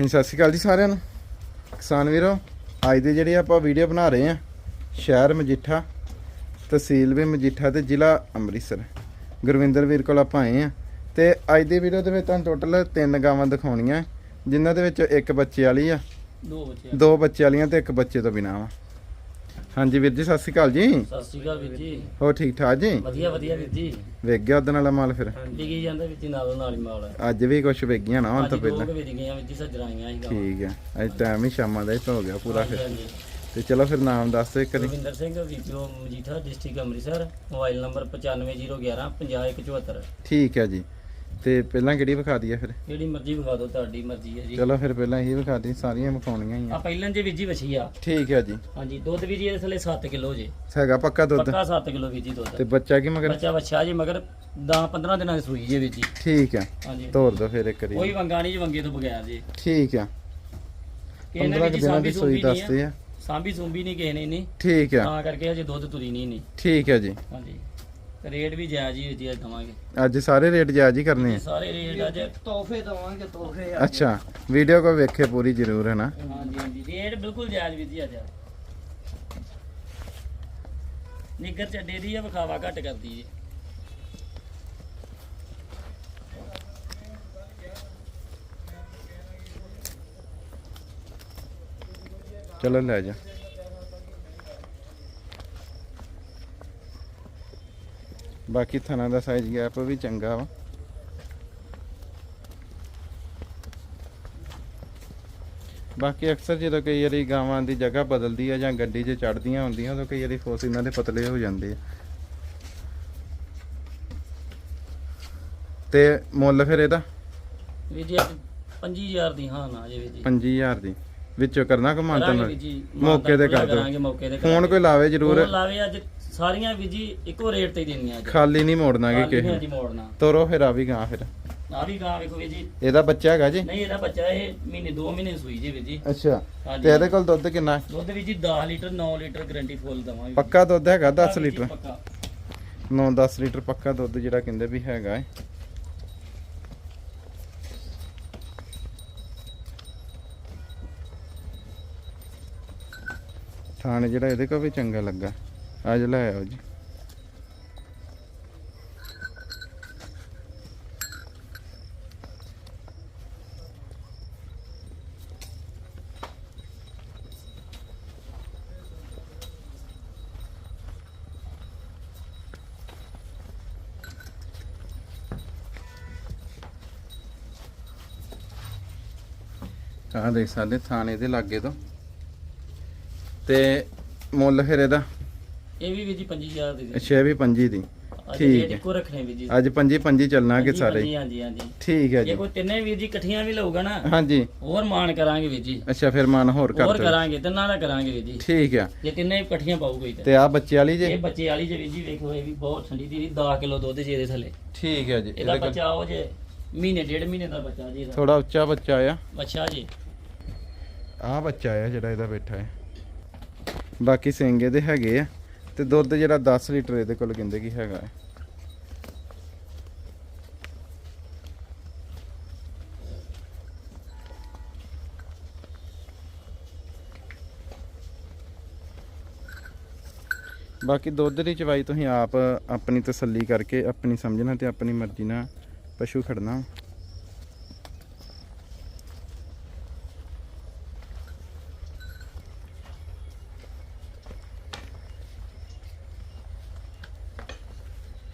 ਹਾਂਜੀ ਸਤਿ ਸ਼੍ਰੀ ਅਕਾਲ ਜੀ ਸਾਰਿਆਂ ਨੂੰ। ਕਿਸਾਨ ਵੀਰੋ ਅੱਜ ਦੀ ਜਿਹੜੀ ਆਪਾਂ ਵੀਡੀਓ ਬਣਾ ਰਹੇ ਆ ਸ਼ਹਿਰ ਮਜੀਠਾ ਤਹਿਸੀਲ ਵੀ ਮਜੀਠਾ ਤੇ ਜ਼ਿਲ੍ਹਾ ਅੰਮ੍ਰਿਤਸਰ। ਗੁਰਵਿੰਦਰ ਵੀਰ ਕੋਲ ਆਪਾਂ ਆਏ ਆ ਤੇ ਅੱਜ ਦੀ ਵੀਡੀਓ ਦੇ ਵਿੱਚ ਤੁਹਾਨੂੰ ਟੋਟਲ ਤਿੰਨ ਗਾਵਾਂ ਦਿਖਾਉਣੀਆਂ ਜਿਨ੍ਹਾਂ ਦੇ ਵਿੱਚ ਇੱਕ ਬੱਚੇ ਵਾਲੀ ਆ ਦੋ ਬੱਚੇ ਦੋ ਬੱਚੇ ਵਾਲੀਆਂ ਤੇ ਇੱਕ ਬੱਚੇ ਤੋਂ ਬਿਨਾਂ ਵਾ। ਹਾਂਜੀ ਵੀਰ ਜੀ ਸਤਿ ਸ਼੍ਰੀ ਅਕਾਲ ਜੀ। ਸਤਿ ਸ਼੍ਰੀ ਅਕਾਲ ਵੀਰ ਜੀ। ਹੋ ਠੀਕ ਠਾਕ ਜੀ? ਵਧੀਆ ਵਧੀਆ ਵੀਰ ਜੀ। ਵੇਖ ਗਿਆ ਉਹਦੇ ਨਾਲ ਮਾਲ ਫਿਰ? ਡਿੱਗੀ ਜਾਂਦਾ ਜੀ ਨਾਲੋਂ ਨਾਲ ਹੀ ਮਾਲ ਅੱਜ ਵੀ ਕੁਝ ਵੇਖ ਗਿਆ ਨਾ ਹੁਣ ਅੱਜ ਤੋਂ ਦੋ ਪਹਿਲਾਂ। ਕੁ ਵੇਚ ਗਈਆਂ ਜੀ ਸੱਜਰਾਈਆਂ ਠੀਕ ਹੈ ਅੱਜ ਟਾਈਮ ਹੀ ਸ਼ਾਮਾਂ ਦਾ ਹੀ ਤਾਂ ਹੋ ਗਿਆ ਪੂਰਾ ਫਿਰ। ਤੇ ਚਲੋ ਫਿਰ ਨਾਮ ਦੱਸ ਦਿਓ ਇੱਕ ਵਾਰੀ। Gurvinder Singh VPO Majitha district Amritsar mobile number 9501 50174 ਠੀਕ ਹੈ ਜੀ। ਤੇ ਪਹਿਲਾਂ ਕਿਹੜੀ ਵਿਖਾ ਦਈਏ ਫਿਰ? ਜਿਹੜੀ ਮਰਜ਼ੀ ਵਿਖਾ ਦਿਓ ਤੁਹਾਡੀ ਮਰਜ਼ੀ ਹੈ ਜੀ। ਚਲੋ ਫਿਰ ਪਹਿਲਾਂ ਇਹੀ ਵਿਖਾ ਦੀ ਸਾਰੀਆਂ ਵਿਖਾਉਣੀਆਂ ਹੀ ਆ। ਆ ਪਹਿਲਾਂ ਜੇ ਵੀਰ ਜੀ ਵਛੀ ਆ। ਠੀਕ ਹੈ ਜੀ। ਹਾਂਜੀ ਦੁੱਧ ਵੀ ਜੀ ਇਹਦੇ ਥੱਲੇ 7 ਕਿਲੋ ਜੇ। ਹੈਗਾ ਪੱਕਾ ਦੁੱਧ? ਪੱਕਾ 7 ਕਿਲੋ ਵੀਰ ਜੀ ਦੁੱਧ। ਤੇ ਬੱਚਾ ਕੀ ਮਗਰ? ਬੱਚਾ ਵੱਛਾ ਜੀ ਮਗਰ 10 15 ਦਿਨਾਂ ਦੀ ਸੂਈ ਜੇ ਵੀਰ ਜੀ। ਠੀਕ ਹੈ ਹਾਂਜੀ। ਤੋਰ ਦੋ ਫਿਰ ਇੱਕ ਕੋਈ ਵਾਰੀ ਵੰਗਾ ਨਹੀਂ ਜੀ ਵੰਗੇ ਤੋਂ ਬਗੈਰ ਜੀ। ਠੀਕ ਹੈ ਕਿਸੇ ਨੇ 15 ਵੀ ਜੀ ਦਿਨਾਂ ਦੀ ਸਾਂਭੀ ਸੂਈ ਸੂੰਭੀ ਨਹੀਂ ਦੱਸਦੇ ਆ। ਸਾਂਭੀ ਸੂੰਭੀ ਨਹੀਂ ਕਿਸੇ ਨੇ ਨਹੀਂ ਠੀਕ ਹੈ ਤਾਂ ਕਰਕੇ ਅਜੇ ਦੁੱਧ ਤੁਰੀ ਨਹੀਂ ਨਹੀਂ ਠੀਕ ਹੈ ਜੀ। ਹਾਂਜੀ। ਰੇਟ ਵੀ ਜਾਇਜ਼ ਹੀ ਜੀ ਦਵਾਂਗੇ। ਅੱਜ ਸਾਰੇ ਰੇਟ ਜਾਇਜ਼ ਹੀ ਕਰਨੇ ਆ? ਸਾਰੇ ਰੇਟ ਅੱਜ ਤੋਹਫੇ ਦਵਾਂਗੇ ਤੋਹਫੇ ਅੱਛਾ ਵੀਡੀਓ ਕੋ ਵੇਖੇ ਪੂਰੀ ਜ਼ਰੂਰ ਹੈ ਨਾ? ਹਾਂਜੀ ਹਾਂਜੀ ਰੇਟ ਬਿਲਕੁਲ ਜਾਇਜ਼ ਵੀ ਜੀ। ਅੱਜ ਨਿੱਗਰ ਚੱਡੇ ਦੀ ਆ ਵਿਖਾਵਾ ਘੱਟ ਕਰਦੀ ਜੀ। ਚਲੋ ਲੈ ਜਾ। ਬਾਕੀ ਥਣਾ ਦਾ ਸਾਈਜ਼ ਗੈਪ ਵੀ ਚੰਗਾ ਵਾ। ਬਾਕੀ ਅਕਸਰ ਜਦੋਂ ਕਈ ਵਾਰੀ ਗਾਵਾਂ ਦੀ ਜਗ੍ਹਾ ਬਦਲਦੀ ਆ ਜਾਂ ਗੱਡੀ 'ਚ ਚੜਦੀਆਂ ਹੁੰਦੀਆਂ ਉਦੋਂ ਕਈ ਵਾਰੀ ਫੋਸ ਇਹਨਾਂ ਦੇ ਪਤਲੇ ਹੋ ਜਾਂਦੇ ਆ। ਤੇ ਮੁੱਲ ਫਿਰ ਇਹਦਾ? ਵੀ ਜੀ ਅੱਜ 25000 ਦੀ ਹਾਂ ਨਾ ਜੇ ਵੀ ਜੀ। 25000 ਦੀ। ਵਿੱਚੋਂ ਕਰਨਾ ਜੀ ਮੌਕੇ ਤੇ ਕਰ ਦਿਓ। ਮੌਕੇ ਤੇ ਫੋਨ ਕੋਈ ਲਾਵੇ ਜ਼ਰੂਰ। ਲਾਵੇ ਅੱਜ ਸਾਰੀਆਂ ਵੀ ਜੀ ਇੱਕੋ ਰੇਟ ਤੇ ਦੇਣੀਆਂ ਖਾਲੀ ਨਹੀਂ ਮੋੜਨਾਗੇ ਖਾਲੀ ਨਹੀਂ ਕਿਸੇ ਅੱਜ ਮੋੜਨਾ। ਤੋਰੋ ਫਿਰ ਆ ਵੀ ਗਾਂ ਫਿਰ। ਆ ਵੀ ਗਾਂ ਵੇਖੋ ਵੀ ਜੀ। ਇਹਦਾ ਬੱਚਾ ਹੈਗਾ ਜੀ? ਨਹੀਂ ਇਹਦਾ ਬੱਚਾ ਇਹ ਮਹੀਨੇ 2 ਮਹੀਨੇ ਸੂਈ ਜੇ ਵੀ ਜੀ। ਅੱਛਾ। ਹਾਂਜੀ। ਤੇ ਇਹਦੇ ਕੋਲ ਦੁੱਧ ਕਿੰਨਾ ਹੈ? ਦੁੱਧ ਵੀ ਜੀ 10 ਲੀਟਰ 9 ਲੀਟਰ ਗਾਰੰਟੀ ਫੁੱਲ ਦਵਾਂਗੇ। ਪੱਕਾ ਦੁੱਧ ਹੈਗਾ 10 ਵੀ ਜੀ, ਲੀਟਰ? ਪੱਕਾ। 9-10 ਲੀਟਰ ਪੱਕਾ ਦੁੱਧ ਜਿਹੜਾ ਕਹਿੰਦੇ ਵੀ ਹੈਗਾ ਹੈ। ਥਾਣ ਜਿਹੜਾ ਇਹਦੇ ਕੋਲ ਵੀ ਚੰਗਾ ਲੱਗਾ। ਅੱਜ ਲੈ ਆਓ ਜੀ। ਆਹ ਦੇਖ ਸਕਦੇ, ਥਾਣੇ ਦੇ ਲਾਗੇ ਤੋਂ। ਤੇ ਮੁੱਲ ਫਿਰ ਇਹਦਾ ਇਹ ਵੀ ਵੀ ਜੀ 25000 ਦੀ ਅੱਛਾ ਇਹ ਵੀ ਪੰਜੀ ਦੀ। ਅੱਜ ਠੀਕ ਰੇਟ ਹੈ। ਇੱਕੋ ਰੱਖਣੇ ਵੀ ਜੀ। ਅੱਜ ਪੰਜੀ ਪੰਜੀ ਚੱਲਣਾ ਕਿ ਹਾਂਜੀ, ਸਾਰੇ। ਹਾਂਜੀ ਹਾਂਜੀ ਹਾਂਜੀ। ਠੀਕ ਹੈ ਜੇ। ਜੀ ਕੋਈ ਤਿੰਨੇ ਵੀਰ ਜੀ ਇਕੱਠੀਆਂ ਵੀ ਲਊਗਾ ਨਾ ਹਾਂਜੀ। ਹੋਰ ਮਾਨ ਕਰਾਂਗੇ ਵੀਰ ਜੀ। ਅੱਛਾ ਫਿਰ ਮਨ ਹੋਰ ਕਰ ਹੋਰ ਦਿਓ ਕਰਾਂਗੇ ਤਿੰਨਾਂ ਦਾ ਕਰਾਂਗੇ ਵੀਰ ਜੀ। ਠੀਕ ਆ ਜੇ ਤਿੰਨੇ ਇਕੱਠੀਆਂ ਪਾਊ ਕੋਈ ਤੇ। ਤੇ ਆ ਬੱਚੇ ਵਾਲੀ ਇਹ ਜੇ ਬੱਚੇ ਵਾਲੀ ਜੇ ਵੀਰ ਜੀ ਵੇਖੋ ਇਹ ਵੀ ਬਹੁਤ ਠੰਡੀ ਦੀ 10 ਕਿਲੋ ਦੁੱਧ ਜੇ ਇਹਦੇ ਥੱਲੇ। ਠੀਕ ਹੈ ਜੀ ਇਹਦਾ ਇਹਦੇ ਕੋਲ ਬੱਚਾ ਉਹ ਜੇ ਮਹੀਨੇ ਡੇਢ ਮਹੀਨੇ ਦਾ ਬੱਚਾ ਜੀ ਇਹਦਾ। ਥੋੜਾ ਉੱਚਾ ਬੱਚਾ ਆ। ਬੱਚਾ ਜੀ। ਆ ਬੱਚਾ ਆ ਜਿਹੜਾ ਇਹਦਾ ਬੈਠਾ ਹੈ। ਬਾਕੀ ਸਿੰਘ ਇਹਦੇ ਹੈਗੇ ਆ। ਤੇ ਦੁੱਧ ਜਿਹੜਾ 10 ਲੀਟਰ ਇਹਦੇ ਕੋਲ ਕਹਿੰਦੇ ਕੀ ਹੈਗਾ ਹੈ। ਬਾਕੀ ਦੁੱਧ ਦੀ ਚਵਾਈ ਤੁਸੀਂ ਆਪ ਆਪਣੀ ਤਸੱਲੀ ਕਰਕੇ ਆਪਣੀ ਸਮਝਣਾ ਤੇ ਆਪਣੀ ਮਰਜ਼ੀ ਨਾਲ ਪਸ਼ੂ ਖੜਨਾ।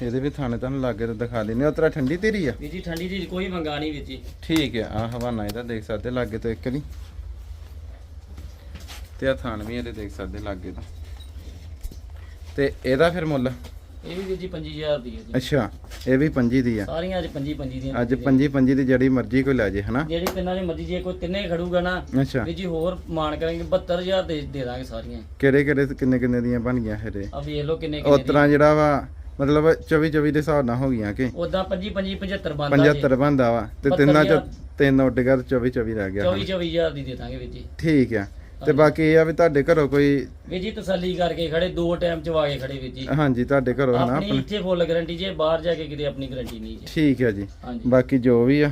ਇਹਦੇ ਵੀ ਥਾਣੇ ਤੁਹਾਨੂੰ ਲਾਗੇ ਤੋਂ ਦਿਖਾ ਦਿੰਨੇ ਉਹ ਤਰ੍ਹਾਂ ਠੰਡੀ ਤੇਰੀ ਆ? ਵੀਰ ਜੀ ਠੰਡੀ ਦੀ ਕੋਈ ਮੰਗਾ ਨਹੀਂ ਵੀਰ ਜੀ। ਠੀਕ ਹੈ ਆ ਹਵਾਨਾ ਇਹਦਾ ਦੇਖ ਸਕਦੇ ਲਾਗੇ ਤੋਂ ਇੱਕ ਨਹੀਂ। ਤੇ ਆ ਥਾਣ ਵੀ ਇਹਦੇ ਦੇਖ ਸਕਦੇ ਲਾਗੇ ਤੋਂ। ਤੇ ਇਹਦਾ ਫਿਰ ਮੁੱਲ? ਇਹ ਵੀ ਵੀਰ ਜੀ 25000 ਦੀ ਹੈ ਜੀ। ਅੱਛਾ ਇਹ ਵੀ ਪੰਜੀ ਦੀ ਆ। ਸਾਰੀਆਂ ਅੱਜ 25 25 ਦੀਆਂ ਅੱਜ ਪੰਜੀ ਪੰਜੀ ਦੀ ਜਿਹੜੀ ਮਰਜ਼ੀ ਕੋਈ ਲੈ ਜੇ ਹਨਾ? ਜਿਹੜੀ ਤਿੰਨਾਂ ਦੀ ਮਰਜ਼ੀ ਜੇ ਕੋਈ ਤਿੰਨੇ ਖੜੂਗਾ ਨਾ ਅੱਛਾ। ਵੀਰ ਜੀ ਹੋਰ ਮਾਨ ਕਰਾਂਗੇ 72000 ਦੇ ਦੇ ਦਾਂਗੇ ਸਾਰੀਆਂ। ਕਿਹੜੇ ਕਿਹੜੇ ਕਿੰਨੇ ਕਿੰਨੇ ਦੀਆਂ ਬਣ ਗਈਆਂ ਫਿਰ ਇਹ? ਆ ਵੇਖ ਲਓ ਕਿੰਨੇ ਕਿੰਨੇ ਤਰ੍ਹਾਂ ਜਿਹੜਾ ਵਾ ਮਤਲਬ 24 24 ਦੇ ਹਿਸਾਬ ਨਾਲ ਹੋ ਗਈਆਂ ਕਿ ਉਦਾਂ 25 25 75 ਬੰਦਾ ਜੀ। 75 ਬੰਦਾ ਵਾ ਤੇ ਤਿੰਨਾਂ ਚ ਤਿੰਨ ਉੱਡ ਗਿਆ ਤੇ 24 24 ਰਹਿ ਗਿਆ। 24 24000 ਦੀ ਦੇ ਦਾਂਗੇ ਵੀਰ ਜੀ। ਠੀਕ ਆ। ਤੇ ਬਾਕੀ ਇਹ ਆ ਵੀ ਤੁਹਾਡੇ ਘਰੋਂ ਕੋਈ ਵੀਰ ਜੀ ਤਸੱਲੀ ਕਰਕੇ ਖੜੇ ਦੋ ਟਾਈਮ ਚਵਾ ਕੇ ਖੜੇ ਵੀਰ ਜੀ। ਹਾਂਜੀ ਤੁਹਾਡੇ ਘਰੋਂ ਹਨਾ ਆਪਣੀ ਇੱਥੇ ਫੁੱਲ ਗਾਰੰਟੀ ਜੇ ਬਾਹਰ ਜਾ ਕੇ ਕਿਤੇ ਆਪਣੀ ਗਾਰੰਟੀ ਨਹੀਂ ਜੀ। ਠੀਕ ਹੈ ਜੀ। ਬਾਕੀ ਜੋ ਵੀ ਆ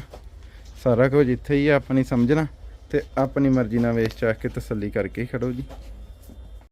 ਸਾਰਾ ਕੁਝ ਇੱਥੇ ਹੀ ਆ ਆਪਣੀ ਸਮਝਣਾ ਤੇ ਆਪਣੀ ਮਰਜ਼ੀ ਨਾਲ ਵੇਚ ਚਾਹ ਕੇ ਤਸੱਲੀ ਕਰਕੇ ਖੜੋ ਜੀ।